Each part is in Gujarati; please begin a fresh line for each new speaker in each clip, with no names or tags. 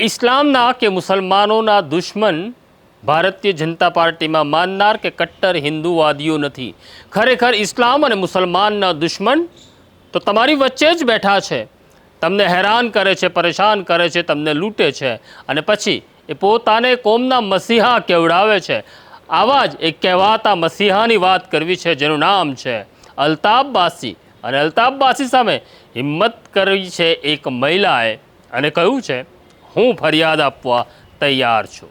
ઇસ્લામના કે મુસલમાનોના દુશ્મન ભારતીય જનતા પાર્ટીમાં માનનાર કે કટ્ટર હિન્દુવાદીઓ નથી. ખરેખર ઇસ્લામ અને મુસલમાનના દુશ્મન તો તમારી વચ્ચે જ બેઠા છે. તમને હેરાન કરે છે, પરેશાન કરે છે, તમને લૂંટે છે અને પછી એ પોતાને કોમના મસીહા કેવડાવે છે. આવા જ એક કહેવાતા મસીહાની વાત કરવી છે જેનું નામ છે અલ્તાબ બાસી અને અલ્તાબ બાસી સામે હિંમત કરી છે એક મહિલાએ અને કહ્યું છે હું ફરિયાદ આપવા તૈયાર છું.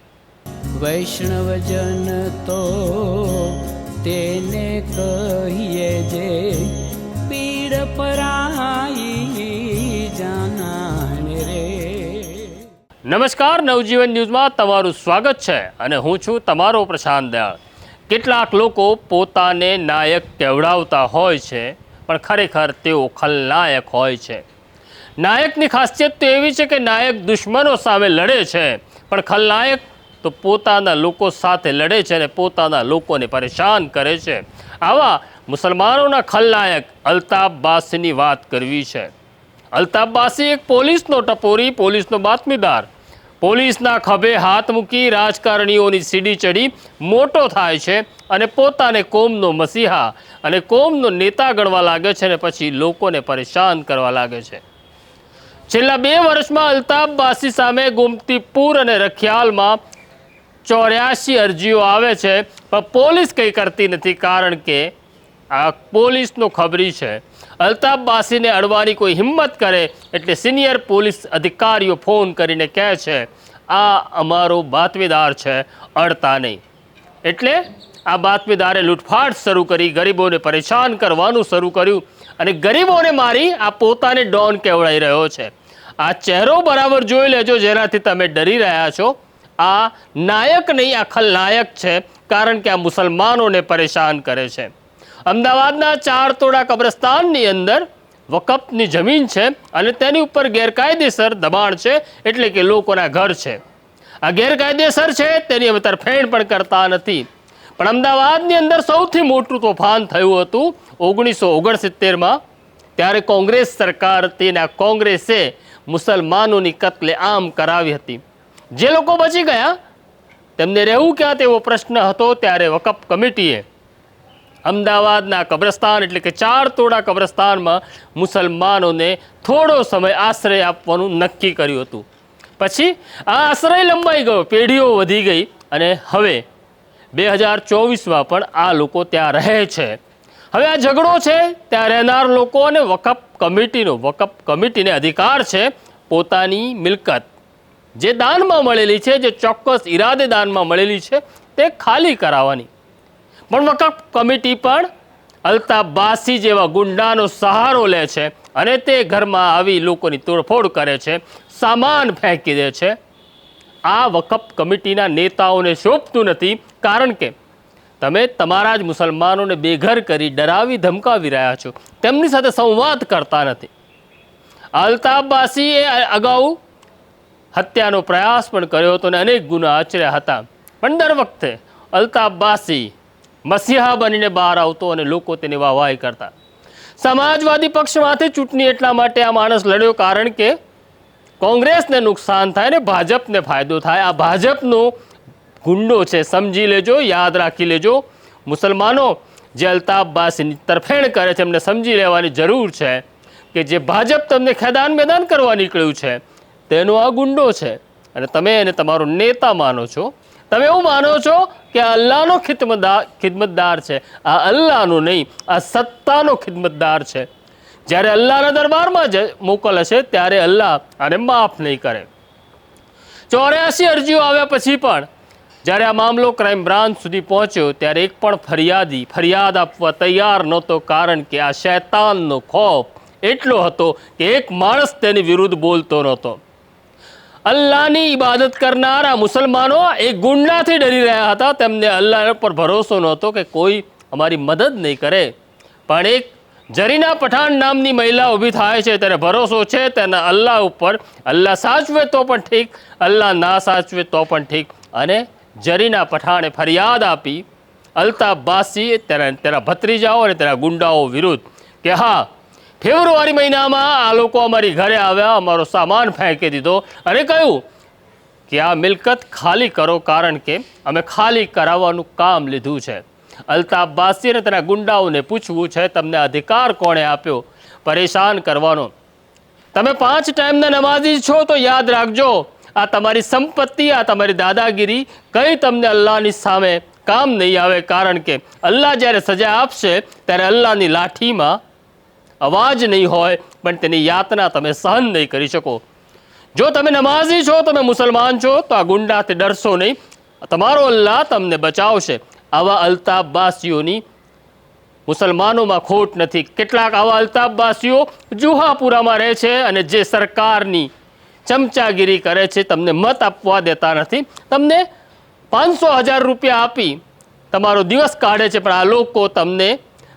વૈષ્ણવજન તો તેને કહીએ જે પીડ પરાઈ જાનાને રે.
નમસ્કાર નવજીવન ન્યૂઝમાં તમારું સ્વાગત છે અને હું છું તમારો પ્રશાંત દયાળ. કેટલાક લોકો પોતાને નાયક કહેવડાવતા હોય છે પણ ખરેખર તેઓ ખલનાયક હોય છે. નાયકની ખાસિયત તો એવી છે કે નાયક દુશ્મનો સામે લડે છે. પણ ખલનાયક તો પોતાના લોકો સાથે લડે છે અને પોતાના લોકોને પરેશાન કરે છે. આવા મુસલમાનોના ખલનાયક અલ્તાફ બાસીની વાત કરવી છે. અલ્તાફ બાસી એક પોલીસનો ટપોરી, પોલીસનો બાતમીદાર. પોલીસના ખભે હાથ મૂકી રાજકારણીઓની સીડી ચડી, મોટો થાય છે અને પોતાને કોમનો મસીહા અને કોમનો નેતા ગણવા લાગે છે અને પછી લોકોને પરેશાન કરવા લાગે છે. છેલ્લા બે વર્ષમાં અલ્તાફ બાસી સામે ગોમતીપુર અને રખિયાલમાં ચોર્યાસી અરજીઓ આવે છે. પણ પોલીસ કંઈ કરતી નથી કારણ કે આ પોલીસનો ખબરી છે. અલ્તાફ બાસીને અડવાની કોઈ હિંમત કરે એટલે સિનિયર પોલીસ અધિકારીઓ ફોન કરીને કહે છે, આ અમારો બાતમીદાર છે, અડતા નહીં. એટલે આ બાતમીદારે લૂંટફાટ શરૂ કરી, ગરીબોને પરેશાન કરવાનું શરૂ કર્યું. અને ગરીબોને મારી આ પોતાને ડોન કહેવડાઈ રહ્યો છે. આ ચહેરો બરાબર જોઈ લેજો જેનાથી તમે ડરી રહ્યા છો. આ નાયક નહીં આ ખલનાયક છે, કારણ કે આ મુસલમાનોને પરેશાન કરે છે. અમદાવાદના ચાર તોડા કબ્રસ્તાનની અંદર વકફની જમીન છે અને તેની ઉપર ગેરકાયદેસર દબાણ છે, એટલે કે લોકોના ઘર છે. આ ગેરકાયદેસર છે, તેની અમે તરફેણ પણ કરતા નથી. પણ અમદાવાદની અંદર સૌથી મોટું તોફાન થયું હતું ઓગણીસો ઓગણસિત્તેરમાં ત્યારે કોંગ્રેસ સરકાર આ કોંગ્રેસે મુસલમાનોની કતલે આમ કરાવી હતી. જે લોકો બચી ગયા, તેમને રહેવું ક્યાં તેવો પ્રશ્ન હતો? ત્યારે વકફ કમિટીએ અમદાવાદના કબ્રસ્તાન એટલે કે ચાર તોડા કબ્રસ્તાનમાં મુસલમાનોને થોડો સમય આશ્રય આપવાનું નક્કી કર્યું હતું. પછી આ આશ્રય લંબાઈ ગયો, પેઢીઓ વધી ગઈ અને હવે બે હજાર ચોવીસમાં પણ આ લોકો ત્યાં રહે છે. હવે આ ઝઘડો છે, ત્યાં રહેનાર લોકો અને વકફ કમિટીનો, વકફ કમિટીને અધિકાર છે પોતાની મિલકત. જે દાનમાં મળેલી છે, જે ચોક્કસ ઈરાદે દાનમાં મળેલી છે, તે ખાલી કરાવવાની. પણ વકફ કમિટી પણ અલ્તાફ બાસી જેવા ગુંડાનો સહારો લે છે અને તે ઘરમાં આવી લોકોની તોડફોડ કરે છે, સામાન ફેંકી દે છે. આ વકફ કમિટીના નેતાઓને શોભતું નથી, કારણ કે તમે તમારા જ મુસલમાનોને બેઘર કરી ડરાવી ધમકાવી રહ્યા છો. તેમની સાથે સંવાદ કરતા નથી. અલ્તાફ બાસીએ અગાઉ હત્યાનો પ્રયાસ પણ કર્યો હતો અને અનેક ગુના આચર્યા હતા. પણ દર વખતે અલ્તાફ બાસી મસીહા બનીને બહાર આવતો અને લોકો તેની વાહવાહી કરતા. સમાજવાદી પક્ષમાંથી ચૂંટણી એટલા માટે આ માણસ લડ્યો કારણ કે કોંગ્રેસને નુકસાન થાય ને ભાજપને ફાયદો થાય. આ ભાજપનો ગુંડો છે સમજી લેજો યાદ રાખી લેજો મુસલમાનો જે અલ્તાફબાસીની તરફેણ કરે છે એમને સમજી લેવાની જરૂર છે કે જે ભાજપ તમને ખેદાન મેદાન કરવા નીકળ્યું છે તેનો આ ગુંડો છે અને તમે એને તમારો નેતા માનો છો તમે એવું માનો છો કે આ અલ્લાહનો ખિદમતદાર ખિદમતદાર છે આ અલ્લાહનો નહીં આ સત્તાનો ખિદમતદાર છે જ્યારે અલ્લાહના દરબારમાં જ મોકલ હશે ત્યારે અલ્લાહ આને માફ નહીં કરે ચોર્યાસી અરજીઓ આવ્યા પછી પણ જ્યારે આ મામલો ક્રાઇમ બ્રાન્ચ સુધી પહોંચ્યો ત્યારે એક પણ ફરિયાદી ફરિયાદ આપવા તૈયાર નહોતો કારણ કે આ શૈતાનનો ખોફ એટલો હતો કે એક માણસ તેની વિરુદ્ધ બોલતો નહોતો. અલ્લાહની ઇબાદત કરનારા મુસલમાનો એક ગુંડાથી ડરી રહ્યા હતા. તેમને અલ્લાહ પર ભરોસો નહોતો કે કોઈ અમારી મદદ નહીં કરે. પણ એક જરીના પઠાણ નામની મહિલા ઊભી થાય છે, ત્યારે ભરોસો છે તેના અલ્લાહ ઉપર. અલ્લાહ સાચવે તો પણ ઠીક, અલ્લાહ ના સાચવે તો પણ ઠીક. અને જરીના પઠાણે ફરિયાદ આપી. અલ્તાફ બાસી તેના તેના ભત્રીજાઓ અને તેના ગુંડાઓ વિરુદ્ધ કે હા, ફેબ્રુઆરી મહિનામાં આ લોકો અમારી ઘરે આવ્યા, અમારો સામાન ફેંકી દીધો અને કહ્યું કે આ મિલકત ખાલી કરો કારણ કે અમે ખાલી કરાવવાનું કામ લીધું છે. અલ્તાફ બાસી અને તેના ગુંડાઓને પૂછવું છે, તમને અધિકાર કોણે આપ્યો? પરેશાન કરવાનો. તમે પાંચ ટાઈમના નમાઝી છો તો યાદ રાખજો. આ તમારી સંપત્તિ, આ તમારી દાદાગીરી કંઈ તમને અલ્લાહની સામે કામ નહીં આવે કારણ કે અલ્લાહ જ્યારે સજા આપશે ત્યારે અલ્લાહની લાઠીમાં અવાજ નહીં હોય, પણ તેની યાતના તમે સહન નહીં કરી શકો. જો તમે નમાઝી છો, તમે મુસલમાન છો, તો આ ગુંડાથી ડરશો નહીં. તમારો અલ્લાહ તમને બચાવશે. આવા અલ્તાબવાસીઓની મુસલમાનોમાં ખોટ નથી. કેટલાક આવા અલ્તાબવાસીઓ જુહાપુરામાં રહે છે અને જે સરકારની ચમચાગીરી કરે છે, તમને મત આપવા દેતા નથી. તમને પાંચસો હજાર રૂપિયા આપી તમારો દિવસ કાઢે છે, પણ આ લોકો તમને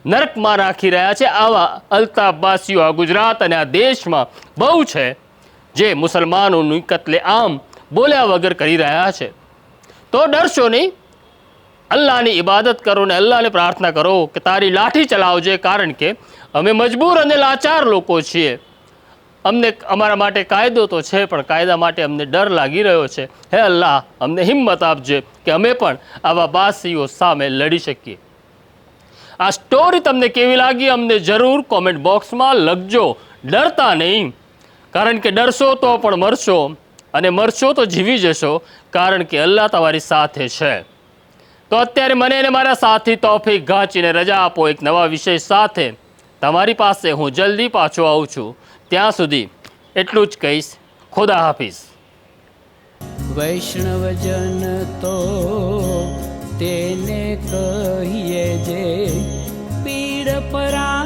નરકમાં નાખી રહ્યા છે. આવા અલ્તાફબાસીઓ આ ગુજરાત અને આ દેશમાં બહુ છે, જે મુસલમાનોની કતલે આમ બોલ્યા વગર કરી રહ્યા છે. તો ડરશો નહીં. અલ્લાહની ઇબાદત કરો ને અલ્લાહને પ્રાર્થના કરો કે તારી લાઠી ચલાવજે, કારણ કે અમે મજબૂર અને લાચાર લોકો છીએ. અમને અમારા માટે કાયદો તો છે, પણ કાયદા માટે અમને ડર લાગી રહ્યો છે. હે અલ્લાહ, અમને હિંમત આપજે કે અમે પણ આવા બાસીઓ સામે લડી શકીએ. આ સ્ટોરી તમને કેવી લાગી અમને જરૂર કોમેન્ટ બોક્સમાં લખજો. ડરતા નહીં. કારણ કે ડરશો તો પણ મરશો. અને મરશો તો જીવી જશો, કારણ કે અલ્લાહ તમારી સાથે છે. તો અત્યારે મને અને મારા સાથી તોફીક ઘાંચીને રજા આપો એક નવા વિષય સાથે. તમારી પાસે હું જલ્દી પાછો આવું છું. ત્યાં સુધી એટલું જ કહીશ. ખુદા હાફિઝ.
વૈષ્ણવજન તો તેને કહીએ જે પીડ પરા